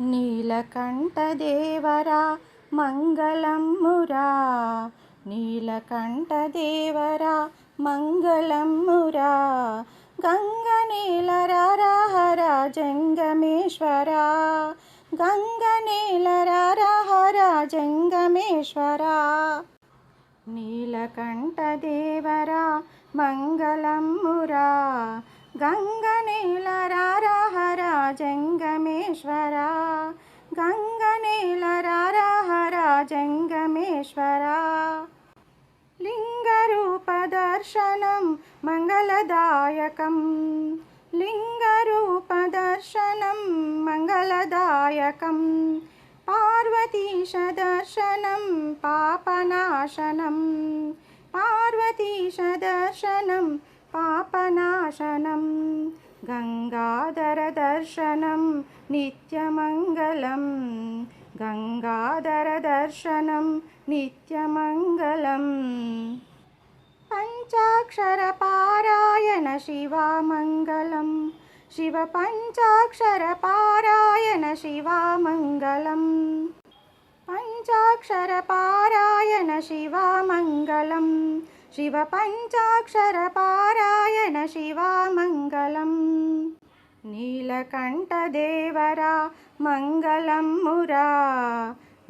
నీలకంఠదేవరా మంగళమ్మురా. నీలకంఠదేవరా మంగళమ్మురా. గంగనేలరాహర జంగమేశ్వరా. గంగనేలరాహర జంగమేశ్వరా. నీలకంఠదేవరా మంగళమ్మురా. గంగ జంగమేశ్వర గంగ జంగమేశ్వరా గంగనేలరాహర జంగమేశ్వరా. లింగరూపదర్శనం మంగళదాయకం. లింగరూపదర్శనం మంగళదాయకం. పార్వతీశదర్శనం పాపనాశనం. పార్వతీశదర్శనం పాపనాశనం. గంగాధరదర్శనం నిత్యమంగళం. గంగాధరదర్శనం నిత్యమంగళం. పంచాక్షరపారాయణ శివామంగళం. శివ పంచాక్షరపారాయణ శివామంగళం. పంచాక్షరపారాయణ శివామంగళం. శివ పంచాక్షరపారాయణ శివామంగళం నీలకంఠదేవరా మంగళమ్మురా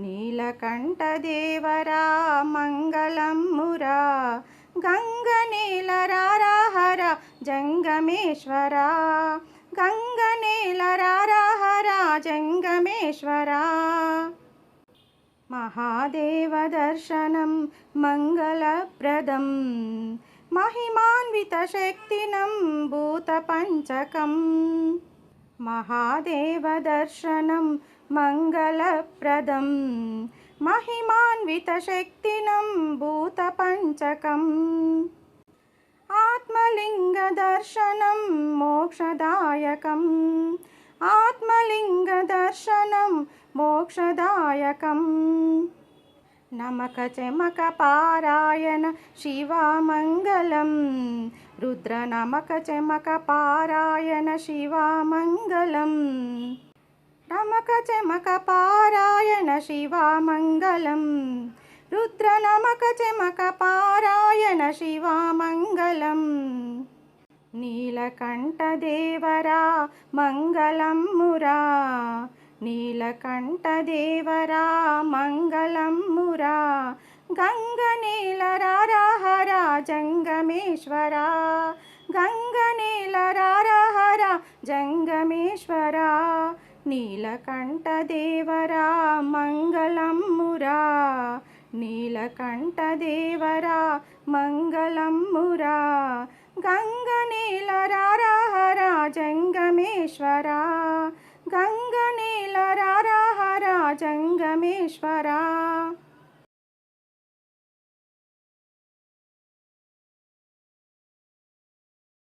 నీలకంఠదేవరా మంగళమ్మురా గంగనేలరాహర జంగమేశ్వరా. గంగనేలరాహర महादेवदर्शनं मङ्गलप्रदं महिमान्वितशक्तिनं भूतपञ्चकम् महादेवदर्शनं मङ्गलप्रदं महिमान्वितशक्तिनं भूतपञ्चकम्। आत्मलिङ्गदर्शनं मोक्षदायकम् आत्मलिङ्गदर्शनं यकं नमकचमकपारायण चमक रुद्रनमकचमकपारायण शिवामङ्गलम्। नमकचमकपारायण शिवामङ्गलम्। रुद्रनमकचमकपारायण शिवामङ्गलम्। नीलकण्ठदेवरा मङ्गलं मुरा। నీలకంఠదేవరా మంగళమ్మురా నీలకంఠదేవరా మంగళమ్మురా గంగనేలరాహర జంగమేశ్వరా. గంగనేలరాహర జంగమేశ్వరా. నీలకంఠదేవరా మంగళమ్మురా నీలకంఠదేవరా మంగళమ్మురా జంగమేశ్వరా గంగనేలరాహర జంగమేశ్వరా